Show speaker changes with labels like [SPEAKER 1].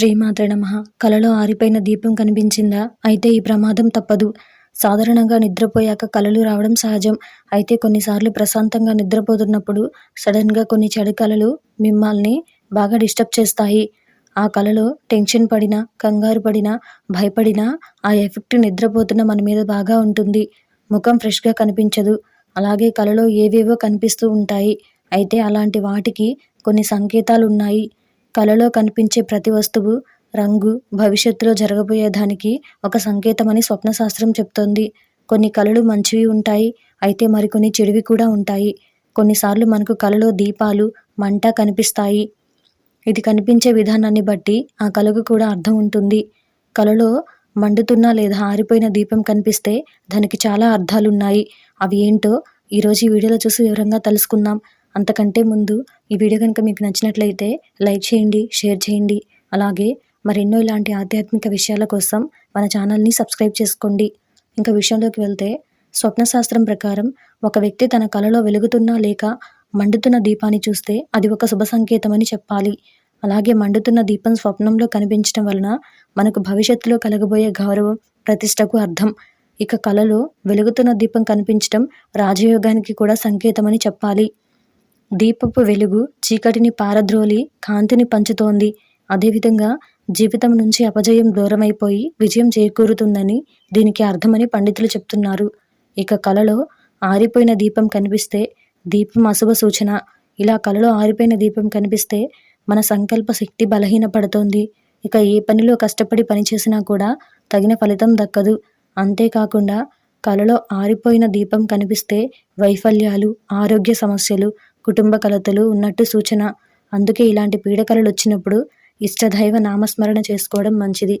[SPEAKER 1] శ్రీమాత్ర నమః కలలో ఆరిపోయిన దీపం కనిపించిందా? అయితే ఈ ప్రమాదం తప్పదు. సాధారణంగా నిద్రపోయాక కలలు రావడం సహజం. అయితే కొన్నిసార్లు ప్రశాంతంగా నిద్రపోతున్నప్పుడు సడన్గా కొన్ని చెడు కలలు మిమ్మల్ని బాగా డిస్టర్బ్ చేస్తాయి. ఆ కలలో టెన్షన్ పడినా కంగారు పడినా భయపడినా ఆ ఎఫెక్ట్ నిద్రపోతున్న మన మీద బాగా ఉంటుంది. ముఖం ఫ్రెష్గా కనిపించదు. అలాగే కలలో ఏవేవో కనిపిస్తూ ఉంటాయి. అయితే అలాంటి వాటికి కొన్ని సంకేతాలు ఉన్నాయి కలలో కనిపించే ప్రతి వస్తువు రంగు భవిష్యత్తులో జరగబోయే దానికి ఒక సంకేతమని స్వప్నశాస్త్రం చెప్తోంది. కొన్ని కళలు మంచివి ఉంటాయి అయితే మరికొన్ని చెడువి కూడా ఉంటాయి. కొన్నిసార్లు మనకు కలలో దీపాలు మంట కనిపిస్తాయి. ఇది కనిపించే విధానాన్ని బట్టి ఆ కళకు కూడా అర్థం ఉంటుంది. కలలో మండుతున్న లేదా ఆరిపోయిన దీపం కనిపిస్తే దానికి చాలా అర్థాలున్నాయి. అవి ఏంటో ఈరోజు ఈ వీడియోలో చూసి వివరంగా తెలుసుకుందాం. అంతకంటే ముందు ఈ వీడియో కనుక మీకు నచ్చినట్లయితే లైక్ చేయండి షేర్ చేయండి. అలాగే మరెన్నో ఇలాంటి ఆధ్యాత్మిక విషయాల కోసం మన ఛానల్ని సబ్స్క్రైబ్ చేసుకోండి. ఇంకా విషయంలోకి వెళ్తే స్వప్నశాస్త్రం ప్రకారం ఒక వ్యక్తి తన కలలో వెలుగుతున్నా లేక మండుతున్న దీపాన్ని చూస్తే అది ఒక శుభ సంకేతమని చెప్పాలి. అలాగే మండుతున్న దీపం స్వప్నంలో కనిపించడం వలన మనకు భవిష్యత్తులో కలగబోయే గౌరవం ప్రతిష్టకు అర్థం. ఇక కలలో వెలుగుతున్న దీపం కనిపించడం రాజయోగానికి కూడా సంకేతమని చెప్పాలి. దీపపు వెలుగు చీకటిని పారద్రోలి కాంతిని పంచుతోంది. అదేవిధంగా జీవితం నుంచి అపజయం దూరమైపోయి విజయం చేకూరుతుందని దీనికి అర్థమని పండితులు చెప్తున్నారు. ఇక కలలో ఆరిపోయిన దీపం కనిపిస్తే దీపం అశుభ సూచన. ఇలా కలలో ఆరిపోయిన దీపం కనిపిస్తే మన సంకల్ప శక్తి బలహీనపడుతోంది. ఇక ఏ పనిలో కష్టపడి పనిచేసినా కూడా తగిన ఫలితం దక్కదు. అంతేకాకుండా కలలో ఆరిపోయిన దీపం కనిపిస్తే వైఫల్యాలు ఆరోగ్య సమస్యలు కుటుంబ కలతలు ఉన్నట్టు సూచన. అందుకే ఇలాంటి పీడకలలు వచ్చినప్పుడు ఇష్టదైవ నామస్మరణ చేసుకోవడం మంచిది.